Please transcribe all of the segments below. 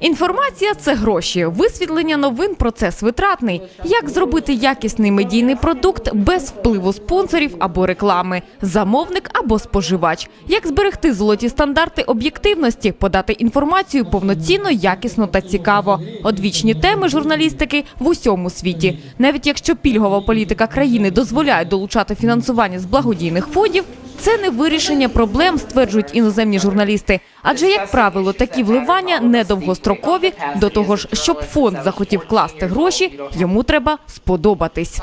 Інформація це гроші. Висвітлення новин процес витратний. Як зробити якісний медійний продукт без впливу спонсорів або реклами, замовник або споживач? Як зберегти золоті стандарти об'єктивності, подати інформацію повноцінно, якісно та цікаво? Одвічні теми журналістики в усьому світі. Навіть якщо пільгова політика країни дозволяє долучати фінансування з благодійних фондів, це не вирішення проблем, стверджують іноземні журналісти. Адже, як правило, такі вливання недовгострокові. До того ж, щоб фонд захотів вкласти гроші, йому треба сподобатись.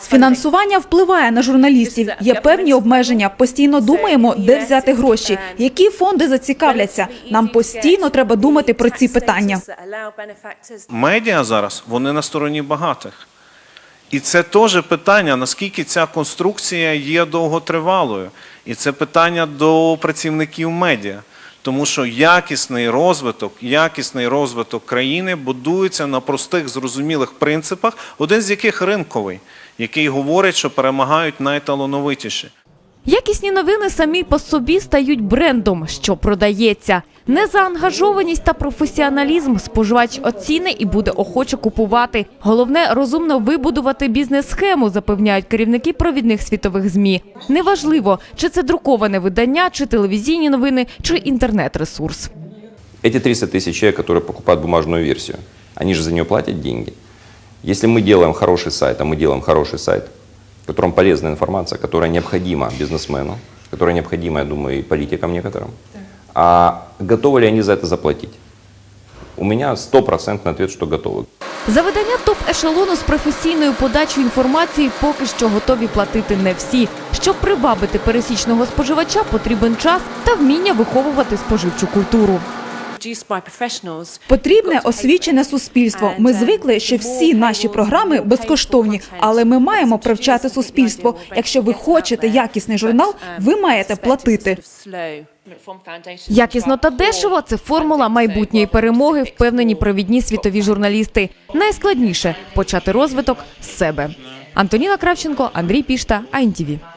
Фінансування впливає на журналістів. Є певні обмеження. Постійно думаємо, де взяти гроші, які фонди зацікавляться. Нам постійно треба думати про ці питання. Медіа зараз вони на стороні багатих. І це теж питання, наскільки ця конструкція є довготривалою. І це питання до працівників медіа. Тому що якісний розвиток, якісний розвиток країни будується на простих зрозумілих принципах, один з яких ринковий, який говорить, що перемагають найталановитіші. Якісні новини самі по собі стають брендом, що продається. Незаангажованість та професіоналізм споживач оціни і буде охоче купувати. Головне розумно вибудувати бізнес-схему, запевняють керівники провідних світових змі. Неважливо, чи це друковане видання, чи телевізійні новини, чи інтернет-ресурс. Эти 300 тысяч человек, которые покупают бумажную версию, они же за нее платят деньги. Если мы делаем хороший сайт, а мы делаем хороший сайт, в котором полезная информация, которая необходима бизнесмену, которая необходима, я думаю, и политикам некоторым, а готовы ли они за это заплатить? У меня стопроцентный ответ, что готовы. За видання топ-ешелону з професійною подачею інформації поки що готові платити не всі. Щоб привабити пересічного споживача, потрібен час та вміння виховувати споживчу культуру. Потрібне освічене суспільство. Ми звикли, що всі наші програми безкоштовні, але ми маємо привчати суспільство. Якщо ви хочете якісний журнал, ви маєте платити. Якісно та дешево це формула майбутньої перемоги, впевнені провідні світові журналісти. Найскладніше почати розвиток з себе. Антоніна Кравченко, Андрій Пішта, АНТВ.